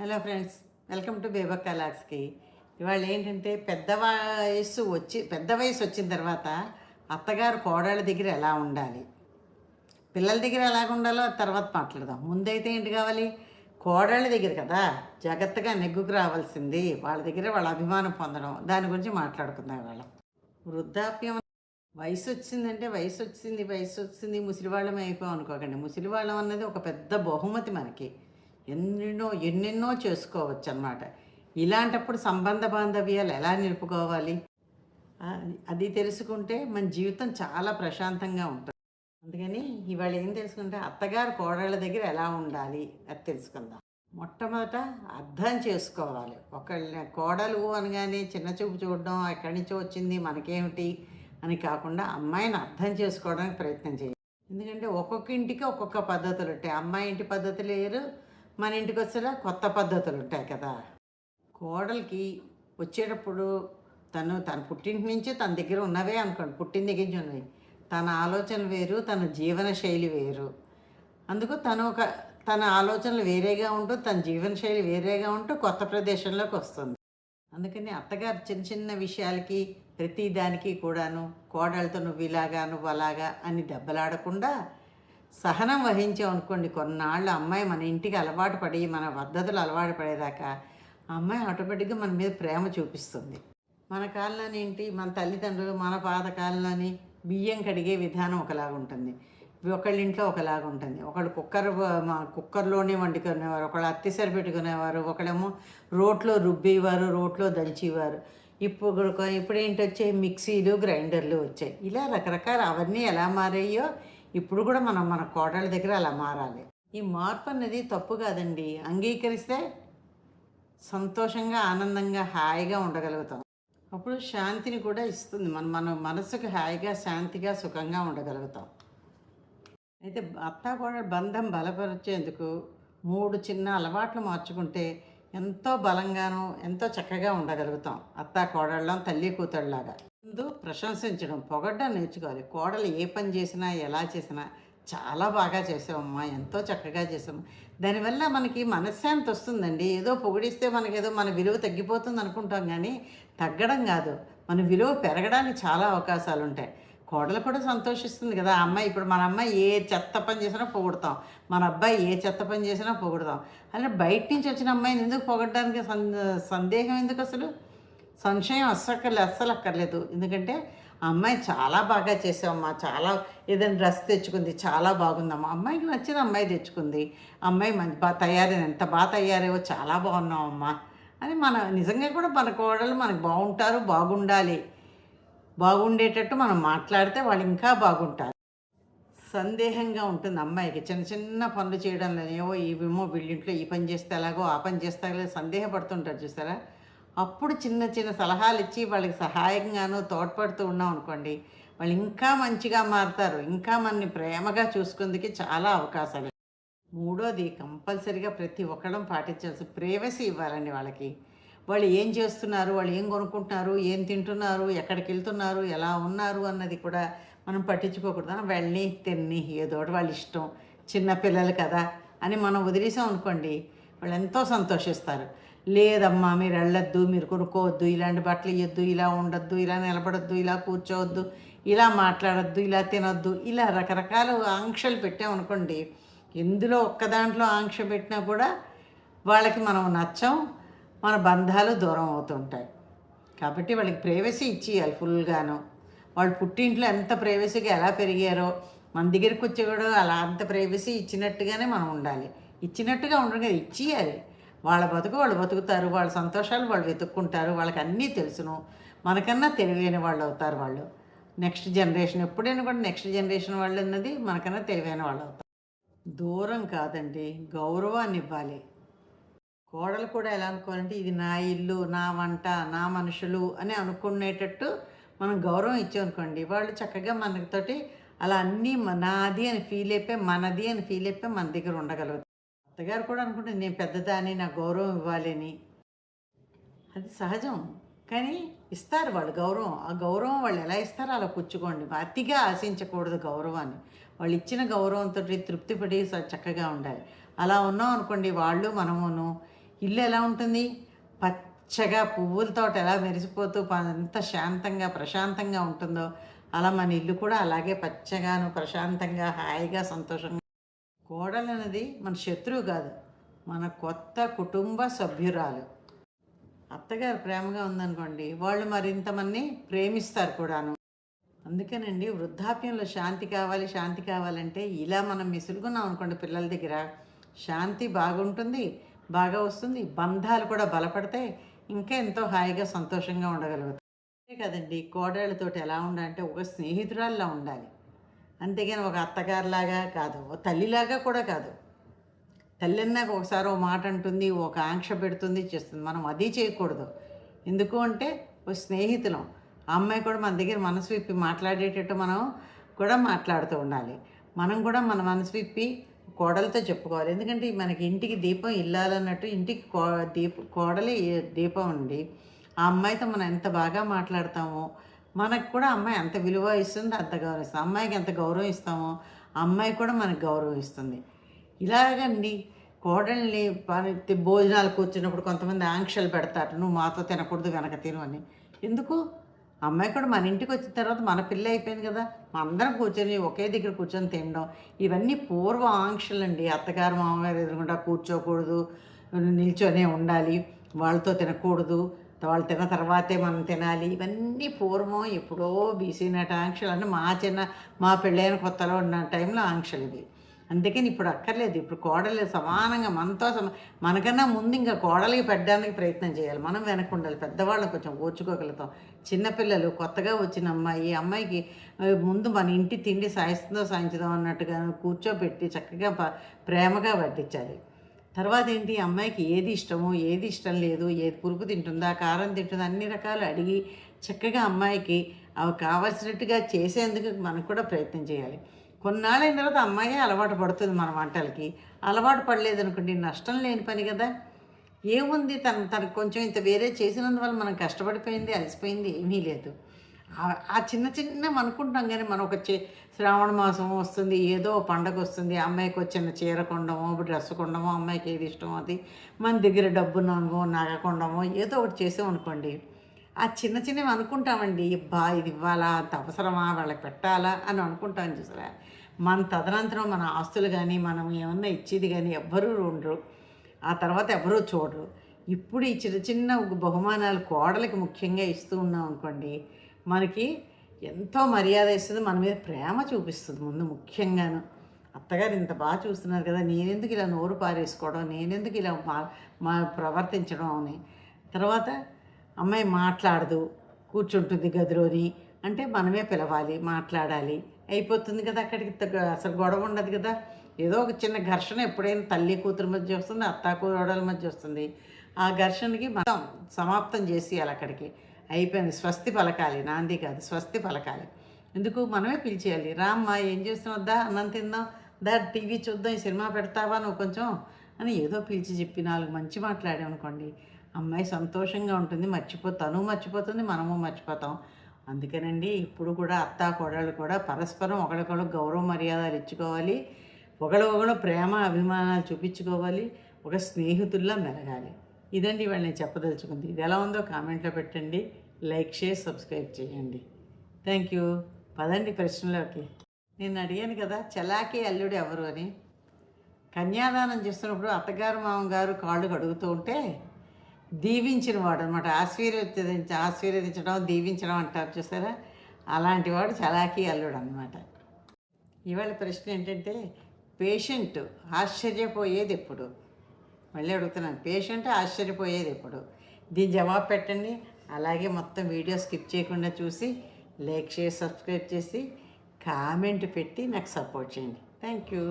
Hello friends welcome to Bebakka లాక్స్కి ఇవాళ ఏంటంటే పెద్ద వయసు వచ్చి పెద్ద వయసు వచ్చిన తర్వాత అత్తగారు కోడళ్ళ దగ్గర ఎలా ఉండాలి? పిల్లల దగ్గర ఎలాగ ఉండాలో తర్వాత మాట్లాడదాం. ముందైతే ఏంటి కావాలి? కోడళ్ళ దగ్గర కదా జాగ్రత్తగా నెగ్గుకు రావాల్సింది. వాళ్ళ దగ్గర వాళ్ళ అభిమానం పొందడం. దాని గురించి మాట్లాడుకుందాం ఇవాళ. వృద్ధాప్యం వయసు వచ్చిందంటే వయసు వచ్చింది వయసు వచ్చింది ముసలివాళ్ళమే అయిపోయాం అనుకోకండి. ముసలివాళ్ళం అన్నది ఒక పెద్ద బహుమతి మనకి. ఎన్నెన్నో ఎన్నెన్నో చేసుకోవచ్చు అన్నమాట ఇలాంటప్పుడు సంబంధ బాంధవ్యాలు ఎలా నిలుపుకోవాలి? అది తెలుసుకుంటే మన జీవితం చాలా ప్రశాంతంగా ఉంటుంది. అందుకని ఇవాళ ఏం తెలుసుకుంటే అత్తగారు కోడళ్ళ దగ్గర ఎలా ఉండాలి అది తెలుసుకుందాం. మొట్టమొదట అర్థం చేసుకోవాలి. ఒకళ్ళ కోడలు అనగానే చిన్న చూపు చూడడం ఎక్కడి నుంచో వచ్చింది మనకేమిటి అని కాకుండా అమ్మాయిని అర్థం చేసుకోవడానికి ప్రయత్నం చేయాలి. ఎందుకంటే ఒక్కొక్క ఇంటికి ఒక్కొక్క పద్ధతులు ఉంటాయి. అమ్మాయి ఇంటి పద్ధతులు వేరు మన ఇంటికి వచ్చేలా కొత్త పద్ధతులు ఉంటాయి కదా. కోడలికి వచ్చేటప్పుడు తను తన పుట్టింటి నుంచి తన దగ్గర ఉన్నవే అనుకోండి. పుట్టిన దగ్గర నుంచి ఉన్నవి. తన ఆలోచన వేరు తన జీవన శైలి వేరు. అందుకు తను ఒక తన ఆలోచనలు వేరేగా ఉంటూ తన జీవన శైలి వేరేగా ఉంటూ కొత్త ప్రదేశంలోకి వస్తుంది. అందుకని అత్తగారు చిన్న చిన్న విషయాలకి ప్రతి దానికి కూడాను కోడలతో నువ్వు ఇలాగా నువ్వు అలాగా అని దెబ్బలాడకుండా సహనం వహించాం అనుకోండి కొన్నాళ్ళు అమ్మాయి మన ఇంటికి అలవాటు పడి మన పద్ధతులు అలవాటు పడేదాకా అమ్మాయి ఆటోమేటిక్గా మన మీద ప్రేమ చూపిస్తుంది. మన కాలంలోని ఏంటి? మన తల్లిదండ్రులు మన పాతకాలంలోని బియ్యం కడిగే విధానం ఒకలాగా ఉంటుంది. ఒకళ్ళ ఇంట్లో ఒకలాగా ఉంటుంది. ఒకళ్ళు కుక్కర్ మా కుక్కర్లోనే వండుకునేవారు ఒకళ్ళు అత్తిసరి పెట్టుకునేవారు ఒకళ్ళేమో రోట్లో రుబ్బేవారు రోట్లో దంచేవారు. ఇప్పుడు ఇప్పుడు ఏంటి వచ్చాయి మిక్సీలు గ్రైండర్లు వచ్చాయి. ఇలా రకరకాల అవన్నీ ఎలా మారాయో ఇప్పుడు కూడా మనం మన కోడళ్ళ దగ్గర అలా మారాలి. ఈ మార్పు అనేది తప్పు కాదండి. అంగీకరిస్తే సంతోషంగా ఆనందంగా హాయిగా ఉండగలుగుతాం. అప్పుడు శాంతిని కూడా ఇస్తుంది. మన మన మనసుకు హాయిగా శాంతిగా సుఖంగా ఉండగలుగుతాం. అయితే అత్త కూడా బంధం బలపరిచేందుకు మూడు చిన్న అలవాట్లు మార్చుకుంటే ఎంతో బలంగాను ఎంతో చక్కగా ఉండగలుగుతాం. అత్త కోడళ్ళం తల్లి కూతుళ్ళలాగా. ముందు ప్రశంసించడం పొగడ్డం నేర్చుకోవాలి. కోడలు ఏ పని చేసినా ఎలా చేసినా చాలా బాగా చేసామమ్మా ఎంతో చక్కగా చేసాము దానివల్ల మనకి మనశ్శాంతి వస్తుందండి. ఏదో పొగిడిస్తే మనకేదో మన విలువ తగ్గిపోతుంది అనుకుంటాం కానీ తగ్గడం కాదు. మన విలువ పెరగడానికి చాలా అవకాశాలు ఉంటాయి. కోడలు కూడా సంతోషిస్తుంది కదా అమ్మాయి ఇప్పుడు మన అమ్మాయి ఏ చెత్త పని చేసినా పొగుడతాం. మన అబ్బాయి ఏ చెత్త పని చేసినా పొగుడతాం. అలా బయట నుంచి వచ్చిన అమ్మాయిని ఎందుకు పొగడడానికి సందేహం ఎందుకు అసలు? సంశయం అస్సక్కర్లేదు అస్సలు అక్కర్లేదు ఎందుకంటే అమ్మాయి చాలా బాగా చేసావమ్మా చాలా ఏదైనా డ్రెస్ తెచ్చుకుంది చాలా బాగుందమ్మా. అమ్మాయికి నచ్చిన అమ్మాయి తెచ్చుకుంది. అమ్మాయి మంచి బాగా తయారైన ఎంత బాగా తయారేవో చాలా బాగున్నావమ్మా. అని మన నిజంగా కూడా మన కోడలు మనకు బాగుంటారు బాగుండాలి. బాగుండేటట్టు మనం మాట్లాడితే వాళ్ళు ఇంకా బాగుంటారు. సందేహంగా ఉంటుంది అమ్మాయికి. చిన్న చిన్న పనులు చేయడంలో ఏవో ఇవేమో వీళ్ళింట్లో ఈ పని చేస్తే ఎలాగో ఆ పని చేస్తే సందేహపడుతుంటారు చూసారా? అప్పుడు చిన్న చిన్న సలహాలు ఇచ్చి వాళ్ళకి సహాయంగాను తోడ్పడుతూ ఉన్నాం అనుకోండి వాళ్ళు ఇంకా మంచిగా మారుతారు ఇంకా మనని ప్రేమగా చూసుకుందుకు చాలా అవకాశాలు. మూడోది కంపల్సరిగా ప్రతి ఒక్కడం పాటించాల్సి ప్రైవసీ ఇవ్వాలండి వాళ్ళకి. వాళ్ళు ఏం చేస్తున్నారు వాళ్ళు ఏం కొనుక్కుంటున్నారు ఏం తింటున్నారు ఎక్కడికి వెళ్తున్నారు ఎలా ఉన్నారు అన్నది కూడా మనం పట్టించుకోకూడదు. అని వెళ్ళని తిన్ని ఏదో వాళ్ళ ఇష్టం చిన్న పిల్లలు కదా అని మనం వదిలేసాం అనుకోండి వాళ్ళు ఎంతో సంతోషిస్తారు. లేదమ్మా మీరు వెళ్ళొద్దు మీరు కొనుక్కోవద్దు ఇలాంటి బట్టలు ఇవ్వద్దు ఇలా ఉండొద్దు ఇలా నిలబడొద్దు ఇలా కూర్చోవద్దు ఇలా మాట్లాడొద్దు ఇలా తినొద్దు ఇలా రకరకాల ఆంక్షలు పెట్టామనుకోండి ఎందులో ఒక్క దాంట్లో ఆంక్ష పెట్టినా కూడా వాళ్ళకి మనం నచ్చం మన బంధాలు దూరం అవుతుంటాయి. కాబట్టి వాళ్ళకి ప్రైవసీ ఇచ్చేయాలి ఫుల్గాను. వాళ్ళు పుట్టింట్లో ఎంత ప్రైవసీగా ఎలా పెరిగారో మన దగ్గరికి వచ్చి కూడా అలా అంత ప్రైవసీ ఇచ్చినట్టుగానే మనం ఉండాలి. ఇచ్చినట్టుగా ఉండడం కదా ఇచ్చేయాలి. వాళ్ళ బతుకు వాళ్ళు బతుకుతారు వాళ్ళ సంతోషాలు వాళ్ళు వెతుక్కుంటారు వాళ్ళకి అన్నీ తెలుసును. మనకన్నా తెలివైన వాళ్ళు అవుతారు వాళ్ళు. నెక్స్ట్ జనరేషన్ ఎప్పుడైనా కూడా నెక్స్ట్ జనరేషన్ వాళ్ళు అన్నది మనకన్నా తెలివైన వాళ్ళు అవుతారు. దూరం కాదండి గౌరవాన్ని ఇవ్వాలి. కోడలు కూడా ఎలా అనుకోవాలంటే ఇది నా ఇల్లు నా వంట నా మనుషులు అని అనుకునేటట్టు మనం గౌరవం ఇచ్చామనుకోండి వాళ్ళు చక్కగా మనతోటి అలా అన్నీ నాది అని ఫీల్ అయిపోయి మనది అని ఫీల్ అయిపోయి మన దగ్గర ఉండగలుగుతారు. అత్తగారు కూడా అనుకుంటుంది నేను పెద్దదాన్ని నా గౌరవం ఇవ్వాలి అని. అది సహజం. కానీ ఇస్తారు వాళ్ళు గౌరవం. ఆ గౌరవం వాళ్ళు ఎలా ఇస్తారో అలా పుచ్చుకోండి. అతిగా ఆశించకూడదు గౌరవాన్ని. వాళ్ళు ఇచ్చిన గౌరవంతో తృప్తిపడి చక్కగా ఉండాలి. అలా ఉన్నాం అనుకోండి వాళ్ళు మనమును. ఇల్లు ఎలా ఉంటుంది? పచ్చగా పువ్వులతో ఎలా మెరిసిపోతూ ఎంత శాంతంగా ప్రశాంతంగా ఉంటుందో. అలా మన ఇల్లు కూడా అలాగే పచ్చగాను ప్రశాంతంగా హాయిగా సంతోషంగా కోడలు అనేది మన శత్రువు కాదు మన కొత్త కుటుంబ సభ్యురాలు. అత్తగారు ప్రేమగా ఉందనుకోండి వాళ్ళు మరింతమంది ప్రేమిస్తారు కూడాను. అందుకేనండి వృద్ధాప్యంలో శాంతి కావాలి శాంతి కావాలంటే ఇలా మనం మిసులుకున్నాం అనుకోండి పిల్లల దగ్గర. శాంతి బాగుంటుంది బాగా వస్తుంది బంధాలు కూడా బలపడతాయి ఇంకా ఎంతో హాయిగా సంతోషంగా ఉండగలుగుతాం. అంతే కదండి కోడళ్ళతోటి ఎలా ఉండాలంటే ఒక స్నేహితురాల్లా ఉండాలి. అంతేగాని ఒక అత్తగారిలాగా కాదు ఓ తల్లిలాగా కూడా కాదు. తల్లి అన్నాక ఒకసారి ఓ మాట అంటుంది ఒక ఆంక్ష పెడుతుంది చేస్తుంది. మనం అది చేయకూడదు. ఎందుకు అంటే ఓ స్నేహితులం. ఆ అమ్మాయి కూడా మన దగ్గర మనసు విప్పి మాట్లాడేటట్టు మనం కూడా మాట్లాడుతూ ఉండాలి. మనం కూడా మన మనసు విప్పి కోడలతో చెప్పుకోవాలి. ఎందుకంటే మనకి ఇంటికి దీపం ఇల్లాలన్నట్టు ఇంటికి కో దీప కోడలే దీపం ఉండి ఆ అమ్మాయితో మనం ఎంత బాగా మాట్లాడతామో మనకు కూడా అమ్మాయి ఎంత విలువ ఇస్తుంది అంత గౌరవిస్తుంది. అమ్మాయికి ఎంత గౌరవం ఇస్తామో అమ్మాయి కూడా మనకు గౌరవం ఇస్తుంది ఇలాగండి కోడల్ని పని భోజనాలు కూర్చున్నప్పుడు కొంతమంది ఆంక్షలు పెడతారు. నువ్వు మాతో తినకూడదు వెనక తిను అని. ఎందుకు? అమ్మాయి కూడా మన ఇంటికి వచ్చిన తర్వాత మన పిల్ల అయిపోయింది కదా. అందరం కూర్చొని ఒకే దగ్గర కూర్చొని తినడం. ఇవన్నీ పూర్వ ఆంక్షలు అండి అత్తగారు మామగారు ఎదురుకుండా కూర్చోకూడదు నిల్చొనే ఉండాలి వాళ్ళతో తినకూడదు. వాళ్ళు తిన్న తర్వాతే మనం తినాలి. ఇవన్నీ పూర్వం ఎప్పుడో బీసీ నాటి ఆంక్షలు అంటే మా చిన్న మా పెళ్ళైన కొత్తలో ఉన్న టైంలో ఆంక్షలు ఇవి. అందుకని ఇప్పుడు అక్కర్లేదు. ఇప్పుడు కోడలు సమానంగా మనతో సమా మనకన్నా ముందు ఇంకా కోడలికి పెట్టడానికి ప్రయత్నం చేయాలి. మనం వెనక ఉండాలి పెద్దవాళ్ళని కొంచెం ఓర్చుకోగలుగుతాం. చిన్నపిల్లలు కొత్తగా వచ్చిన అమ్మాయి ఈ అమ్మాయికి ముందు మన ఇంటి తిండి సాయిస్తుందో సాయించదో అన్నట్టుగా కూర్చోబెట్టి చక్కగా ప్రేమగా వడ్డించాలి తర్వాత ఏంటి అమ్మాయికి ఏది ఇష్టమో ఏది ఇష్టం లేదు ఏది పురుగు తింటుందా కారం తింటుందా అన్ని రకాలు అడిగి చక్కగా అమ్మాయికి అవి కావలసినట్టుగా చేసేందుకు మనం కూడా ప్రయత్నం చేయాలి. కొన్నాళ్ళైన తర్వాత అమ్మాయి అలవాటు పడుతుంది మన వంటలకి. అలవాటు పడలేదు అనుకోండి నష్టం లేని పని కదా. ఏముంది తను తనకు కొంచెం ఇంత వేరే చేసినందువల్ల మనం కష్టపడిపోయింది అలసిపోయింది ఏమీ లేదు. ఆ- చిన్న చిన్న అనుకుంటాం కానీ మనం ఒక చే శ్రావణ మాసం వస్తుంది ఏదో పండగ వస్తుంది అమ్మాయికి వచ్చిన చీర కొండమో డ్రెస్ కొండమో అమ్మాయికి ఏది ఇష్టమో అది మన దగ్గర డబ్బు నాగో నగ కొండమో ఏదో ఒకటి చేసాం అనుకోండి ఆ చిన్న చిన్నవి అనుకుంటామండి బా ఇది ఇవ్వాలా అంత అవసరమా వాళ్ళకి పెట్టాలా అని అనుకుంటాం చూసారా? మన తదనంతరం మన ఆస్తులు కానీ మనం ఏమన్నా ఇచ్చేది కానీ ఎవ్వరూ ఉండరు. ఆ తర్వాత ఎవరూ చూడరు. ఇప్పుడు ఈ చిన్న చిన్న బహుమానాలు కోడలకి ముఖ్యంగా ఇస్తూ ఉన్నాం అనుకోండి మనకి ఎంతో మర్యాద ఇస్తుంది మన మీద ప్రేమ చూపిస్తుంది ముందు ముఖ్యంగాను. అత్తగారు ఇంత బాగా చూస్తున్నారు కదా నేనెందుకు ఇలా నోరు పారేసుకోవడం నేనెందుకు ఇలా మా మా ప్రవర్తించడం అని. తర్వాత అమ్మాయి మాట్లాడదు కూర్చుంటుంది గదిలోని అంటే మనమే పిలవాలి మాట్లాడాలి. అయిపోతుంది కదా అక్కడికి అసలు గొడవ ఉండదు కదా. ఏదో ఒక చిన్న ఘర్షణ ఎప్పుడైనా తల్లి కూతురు మధ్య వస్తుంది అత్త కూరడల మధ్య వస్తుంది. ఆ ఘర్షణకి మనం సమాప్తం చేసేయాలి అక్కడికి. అయిపోయింది. స్వస్తి పలకాలి. నాంది కాదు స్వస్తి పలకాలి. ఎందుకు? మనమే పిలిచేయాలి. రామ్మా ఏం చేస్తున్నావు దా అన్నం తిందాం దా టీవీ చూద్దాం ఈ సినిమా పెడతావా? నువ్వు కొంచెం అని ఏదో పిలిచి చెప్పి నాలుగు మంచి మాట్లాడామనుకోండి అమ్మాయి సంతోషంగా ఉంటుంది. మర్చిపో తను మర్చిపోతుంది మనము మర్చిపోతాం. అందుకనండి ఇప్పుడు కూడా అత్త కోడళ్ళు కూడా పరస్పరం ఒకరికొకరు గౌరవ మర్యాదలు ఇచ్చుకోవాలి. ఒకళ్ళు ప్రేమ అభిమానాలు చూపించుకోవాలి. ఒక స్నేహితుల్లా మెరగాలి. ఇదండి ఇవాళ నేను చెప్పదలుచుకుంది. ఇది ఎలా ఉందో కామెంట్లో పెట్టండి. లైక్ షేర్ సబ్స్క్రైబ్ చేయండి. Thank you. పదండి ప్రశ్నలోకి. నేను అడిగాను కదా చలాకీ అల్లుడు ఎవరు అని. కన్యాదానం చేస్తున్నప్పుడు అత్తగారు మామగారు కాళ్ళు కడుగుతూ ఉంటే దీవించిన వాడు అనమాట ఆశీర్వదించ ఆశీర్వదించడం దీవించడం అంటారు చూసారా? అలాంటి వాడు చలాకీ అల్లుడు అనమాట ఇవాళ ప్రశ్న ఏంటంటే పేషెంట్ ఆశ్చర్యపోయేది ఎప్పుడు? మళ్ళీ అడుగుతున్నాను. పేషెంట్ ఆశ్చర్యపోయేది ఇప్పుడు దీని జవాబు పెట్టండి. అలాగే మొత్తం వీడియో స్కిప్ చేయకుండా చూసి లైక్ చేసి సబ్స్క్రైబ్ చేసి కామెంట్ పెట్టి నాకు సపోర్ట్ చేయండి. Thank you